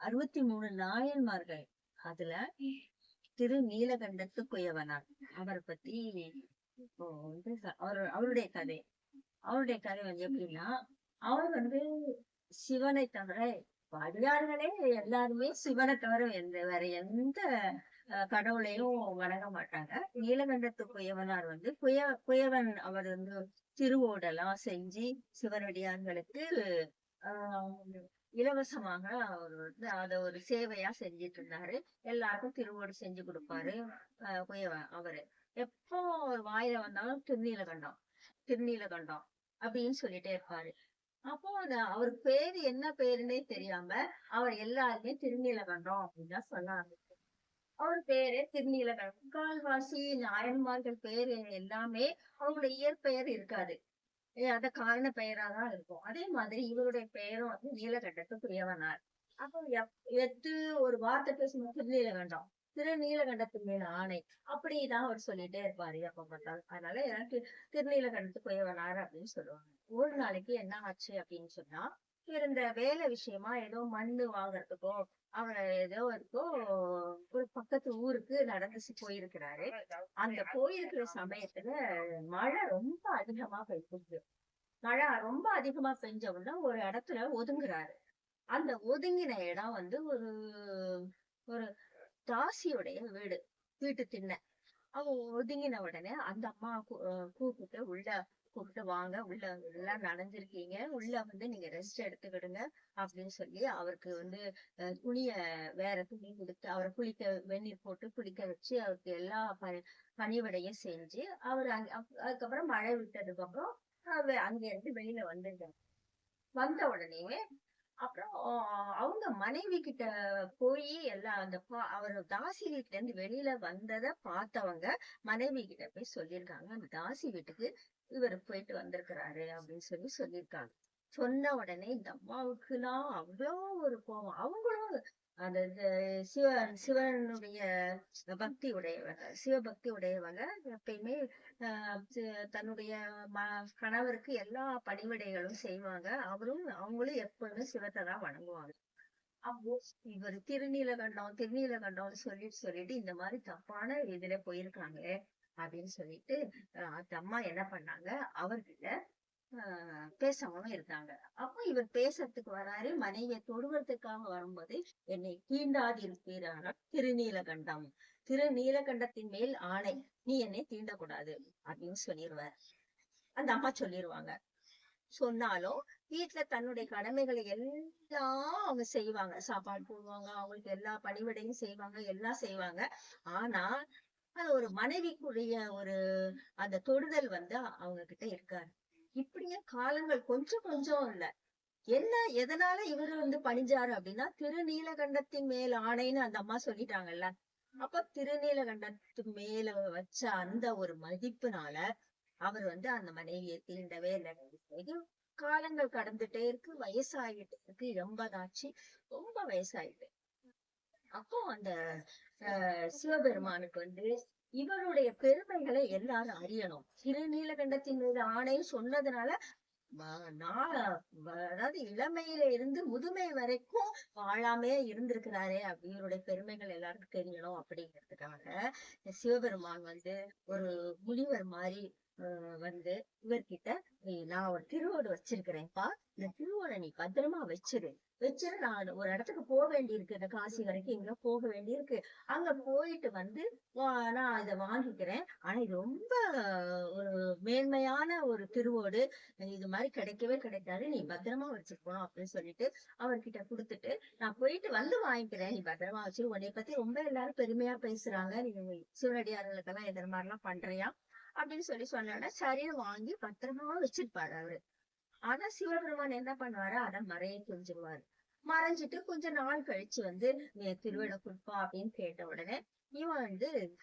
அறுபத்தி மூணு நாயன்மார்கள். அதுல திரு நீலகண்டத்து குயவனார். அவரை பத்தி இப்போ வந்து அவர் அவருடைய கதை. அவருடைய கதை வந்து எப்படின்னா அவர் வந்து சிவனை தவிர இப்ப அடியார்களே எல்லாருமே சிவனை தவிர எந்த வேற எந்த அஹ், கடவுளையும் வணங்க மாட்டாங்க. நீலகண்டத்து குயவனார் வந்து குய குயவன் அவர் வந்து திருவோடெல்லாம் செஞ்சு சிவனடியார்களுக்கு இலவசமாக அவர் வந்து அத ஒரு சேவையா செஞ்சிட்டு இருந்தாரு எல்லாருக்கும் திருவோடு செஞ்சு கொடுப்பாரு அவரு. எப்போ ஒரு வாயில வந்தாலும் திருநீலகண்டம் திருநீலகண்டம் அப்படின்னு சொல்லிட்டே இருப்பாரு. அப்போ அந்த அவர் பேரு என்ன பேருன்னே தெரியாம அவர் எல்லாருமே திருநீலகண்டம் அப்படின்னு தான் சொல்ல ஆரம்பிச்சாரு. அவர் பேரு திருநீலகண்டம் கால்வாசி நாயன்மார்கள் பேரு எல்லாமே அவங்களோட இயற்பெயர் இருக்காது. அந்த காரண பெயரா தான் இருக்கும். அதே மாதிரி இவருடைய பெயரும் வந்து நீலகண்டத்துக்குரியவனார். அப்போ எப்- எத்து ஒரு வார்த்தை பேசும்போது திருநீலகண்டம். திரு நீலகண்டத்து மேல ஆணை. அப்படிதான் அவர் சொல்லிட்டே இருப்பாரு எப்ப பார்த்தாலும். அதனால எனக்கு திருநீலகண்டத்துக்குரியவனார் அப்படின்னு சொல்லுவாங்க. ஒரு நாளைக்கு என்ன ஆச்சு அப்படின்னு சொன்னா இருந்த இந்த வேலை விஷயமா ஏதோ மண்ணு வாங்குறதுக்கோ அவரை ஏதோ இருக்கோ பக்கத்து ஊருக்கு நடந்துச்சு போயிருக்கிறாரு. அந்த போயிருக்கிற சமயத்துல மழை ரொம்ப அதிகமா பெய்யுது மழை ரொம்ப அதிகமா பெஞ்ச உடனே ஒரு இடத்துல ஒதுங்குறாரு. அந்த ஒதுங்கின இடம் வந்து ஒரு ஒரு தாசியுடைய வீடு வீட்டு திண்ணை. அவ ஒதுங்கின உடனே அந்த அம்மா கூ- கூப்பிட்டு உள்ள கூப்பிட்டு வாங்க. உள்ள எல்லாம் நனைஞ்சிருக்கீங்க. உள்ள வந்து நீங்க ரெஸ்ட் எடுத்துக்கிடுங்க அப்படின்னு சொல்லி அவருக்கு வந்து துணிய வேற துணி கொடுத்து அவரை குளிக்க வெந்நீர் போட்டு குளிக்க வச்சு அவருக்கு எல்லா ப பணிவிடையும் செஞ்சு அவர் அங்க அதுக்கப்புறம் மழை விட்டதுக்கு அப்புறம் அங்க இருந்து வெளியில வந்துட்டாங்க வந்த உடனே அப்புறம் அவங்க மனைவி கிட்ட போய் எல்லாம் அந்த பா- அவர் தாசி வீட்டுல இருந்து வெளியில வந்ததை பார்த்தவங்க மனைவி கிட்ட போய் சொல்லியிருக்காங்க. அந்த தாசி வீட்டுக்கு இவர் போயிட்டு வந்திருக்கிறாரு அப்படின்னு சொல்லி சொல்லியிருக்காங்க. சொன்ன உடனே இந்த அம்மாவுக்குலாம் அவ்வளோ ஒரு கோபம் அவங்களும் அந்த சிவ சிவன் சிவனுடைய பக்தி உடையவங்க சிவபக்தி உடையவங்க. எப்பயுமே ஆஹ் தன்னுடைய ம கணவருக்கு எல்லா பணிவிடைகளும் செய்வாங்க. அவரும் அவங்களும் எப்பவுமே சிவத்தை தான் வணங்குவாங்க. அப்போ இவர் திருநீலகண்டம் திருநீலகண்டம்னு சொல்லிட்டு சொல்லிட்டு இந்த மாதிரி தப்பான இதுல போயிருக்காங்க. அப்படின்னு சொல்லிட்டு அந்த அம்மா என்ன பண்ணாங்க? அவர்கிட்ட பேசவும் இருந்தாங்க. அப்போ இவர் பேசுறதுக்கு வராரு. மனைவியை தொடுவதற்காக வரும்போது என்னை தீண்டாதிருப்பீரான திருநீலகண்டம். திருநீலகண்டத்தின் மேல் ஆணை. நீ என்னை தீண்டக்கூடாது. அப்படின்னு சொல்லிடுவார் அந்த அம்மா சொல்லிடுவாங்க சொன்னாலும் வீட்டுல தன்னுடைய கடமைகளை எல்லாம் அவங்க செய்வாங்க. சாப்பாடு போடுவாங்க. அவங்களுக்கு எல்லா பணிவிடையும் செய்வாங்க. எல்லாம் செய்வாங்க. ஆனா அது ஒரு மனைவிக்குரிய ஒரு அந்த தொடுதல் வந்து அவங்க கிட்ட இருக்காரு இப்படியே காலங்கள் கொஞ்சம் கொஞ்சம் இல்ல. என்ன எதனால இவரு வந்து பணிஞ்சாரு அப்படின்னா திருநீலகண்டத்தின் மேல் ஆணைன்னு அந்த அம்மா சொல்லிட்டாங்கல்ல. அப்ப திருநீலகண்டத்துக்கு மேல வச்ச அந்த ஒரு மதிப்புனால அவர் வந்து அந்த மனைவியை தீண்டவே இல்லை. இது காலங்கள் கடந்துட்டே இருக்கு வயசாகிட்டு இருக்கு எண்பதாச்சு ரொம்ப வயசாயிட்டு. அப்போ அந்த ஆஹ் சிவபெருமானுக்கு வந்து இவருடைய பெருமைகளை எல்லாரும் அறியணும். திருநீலகண்டத்தின் மீது ஆணை சொன்னதுனால அதாவது இளமையில இருந்து முதுமை வரைக்கும் வாழாமே இருந்திருக்கிறாரே அப்படிங்களுடைய பெருமைகள் எல்லாருக்கும் தெரியணும் அப்படிங்கிறதுக்காக சிவபெருமான் வந்து ஒரு முனிவர் மாதிரி வந்து இவர்கிட்ட நான் ஒரு திருவோடு வச்சிருக்கிறேன்ப்பா. இந்த திருவோடை நீ பத்திரமா வச்சிரு. வச்சிரு நான் ஒரு இடத்துக்கு போக வேண்டியிருக்கு. இந்த காசி வரைக்கும் எங்க போக வேண்டியிருக்கு. அங்க போயிட்டு வந்து நான் இதை வாங்கிக்கிறேன். ஆனா இது ரொம்ப ஒரு மேன்மையான ஒரு திருவோடு. இது மாதிரி கிடைக்கவே கிடைக்காது. நீ பத்திரமா வச்சிருக்கணும் அப்படின்னு சொல்லிட்டு அவர்கிட்ட கொடுத்துட்டு நான் போயிட்டு வந்து வாங்கிக்கிறேன். நீ பத்திரமா வச்சிரு. உன்னை பத்தி ரொம்ப எல்லாரும் பெருமையா பேசுறாங்க. நீ சிவனடியார்களுக்கெல்லாம் எதிர மாதிரி எல்லாம் பண்றியா? அப்படின்னு சொல்லி சொன்னோட சரியை வாங்கி பத்திரமா வச்சிருப்பாரு அவரு ஆனா சிவபெருமான் என்ன பண்ணுவாரு? அதை மறைய செஞ்சிருவாரு மறைஞ்சிட்டு கொஞ்ச நாள் கழிச்சு வந்து நீ திருவிழா கொடுப்பா அப்படின்னு கேட்ட உடனே இவன் வந்து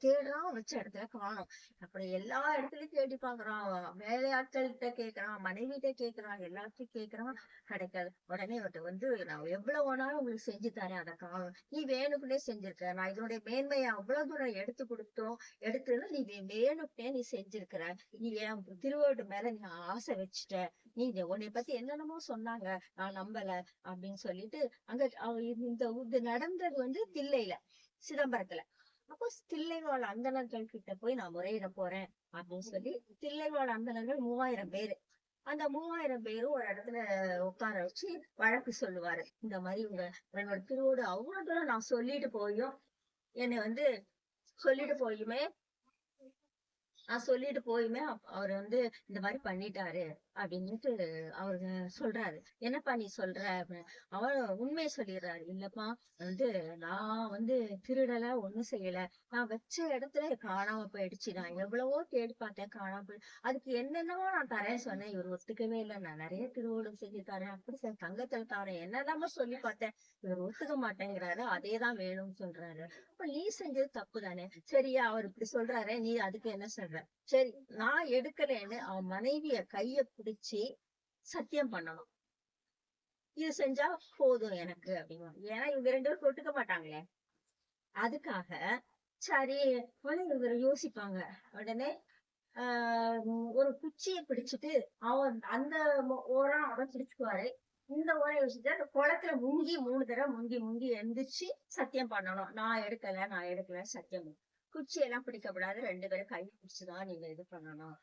தேடுறான் வச்ச இடத்துல காணும். அப்படி எல்லா இடத்துலயும் தேடி பாக்குறான் வேலையாட்கள்கிட்ட கேக்குறான் மனைவிகிட்ட கேக்குறான் எல்லாத்தையும் கேக்குறான் கிடைக்காது. உடனே இவர்கிட்ட வந்து நான் எவ்வளவு வேணாலும் உங்களுக்கு செஞ்சு தரேன் அதை காணும் நீ வேணுக்குனே செஞ்சிருக்க. நான் இதனுடைய மேன்மையை அவ்வளவு தூரம் எடுத்து கொடுத்தோம் எடுத்துனா நீ வே- நீ செஞ்சிருக்கிற. நீ என் திருவோடு மேல நீ ஆசை வச்சுட்ட. நீ இத- உன்னை பத்தி என்னென்னமோ சொன்னாங்க. நான் நம்பல அப்படின்னு சொல்லிட்டு அங்க இந்த இது நடந்தது வந்து தில்லையில. சிதம்பரத்துல. அப்போ தில்லைவாழ் அந்தணர்கள் கிட்ட போய் நான் முறையிட போறேன் அப்படின்னு சொல்லி தில்லைவாழ் அந்தணர்கள் மூவாயிரம் பேரு. அந்த மூவாயிரம் பேரும் ஒரு இடத்துல உட்கார வச்சு வழக்கு சொல்லுவாரு. இந்த மாதிரி உங்க என்னோட திருவோடு அவ்வளவு தூரம் நான் சொல்லிட்டு போயும். என்னை வந்து சொல்லிட்டு போயுமே. நான் சொல்லிட்டு போயுமே. அவர் வந்து இந்த மாதிரி பண்ணிட்டாரு. அப்படின்னுட்டு அவரு சொல்றாரு. என்னப்பா நீ சொல்ற அப்படின்னு. அவர் உண்மையை சொல்லிடுறாரு. இல்லப்பா வந்து நான் வந்து திருடல ஒண்ணும் செய்யல. நான் வச்ச இடத்துல காணாம போயிடுச்சு. நான் எவ்வளவோ தேடி பார்த்தேன் காணாம போய். அதுக்கு என்னென்னவோ நான் தரேன் சொன்னேன். இவர் ஒத்துக்கவே இல்லை. நான் நிறைய திருவோடு செஞ்சு தரேன். அப்படி சார் தங்கத்துல தரேன் என்னெல்லாம சொல்லி பார்த்தேன். இவர் ஒத்துக்க மாட்டேங்கிறாரு. அதேதான் வேணும்னு சொல்றாரு. அப்ப நீ செஞ்சது தப்பு தானே சரியா அவர் இப்படி சொல்றாரு. நீ அதுக்கு என்ன சொல்ற? சரி நான் எடுக்கிறேன்னு அவன் மனைவிய கைய பிடிச்சி சத்தியம் பண்ணணும். இது செஞ்சா போதும் எனக்கு அப்படின்னு ஏன்னா இவங்க ரெண்டு பேரும் ஒட்டுக்க மாட்டாங்களே. அதுக்காக சரி இவங்க யோசிப்பாங்க. உடனே ஒரு குச்சியை பிடிச்சிட்டு அவன் அந்த ஓரம் அவன் பிடிச்சுக்குவாரு. இந்த ஓரம் யோசிச்சுட்டு குளத்துல முங்கி மூணு தடவை முங்கி முங்கி எந்திரிச்சு சத்தியம் பண்ணணும். நான் எடுக்கல நான் எடுக்கல சத்தியம் பண்ணணும். குச்சி எல்லாம் பிடிக்கப்படாது ரெண்டு பேரும் கை பிடிச்சுதான் நீங்க இது பண்ணணும்.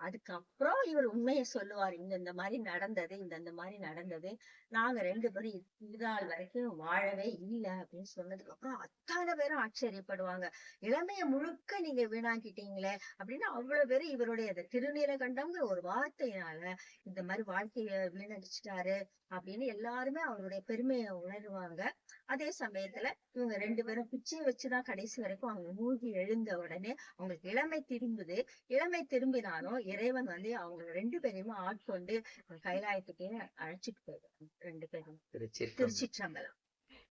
அதுக்கப்புறம் இவர் உண்மையை சொல்லுவார். இந்த இந்த மாதிரி நடந்தது இந்த இந்த மாதிரி நடந்தது. நாங்க ரெண்டு பேரும் இது- வரைக்கும் வாழவே இல்லை அப்படின்னு சொன்னதுக்கு அப்புறம் அத்தனை பேரும் ஆச்சரியப்படுவாங்க. இளமைய முழுக்க நீங்க வீணாக்கிட்டீங்களே அப்படின்னு அவ்வளவு பேரு இவருடைய திருநீலகண்டம்ங்கிற ஒரு வார்த்தையினால இந்த மாதிரி வாழ்க்கைய வீணடிச்சிட்டாரு அப்படின்னு எல்லாருமே அவருடைய பெருமையை உணருவாங்க. அதே சமயத்துல இவங்க ரெண்டு பேரும் பிச்சையை வச்சுதான் கடைசி வரைக்கும் அவங்க மூழ்கி எழுந்த உடனே அவங்களுக்கு இளமை திரும்புது. இளமை திரும்பினாலும் இறைவன் வந்து அவங்க ரெண்டு பேரையுமே ஆட்கொண்டு கைலாயத்துக்கே அழைச்சிட்டு போயிடுவாங்க ரெண்டு பேரும் திருச்சி திருச்சிற்றம்பலம்.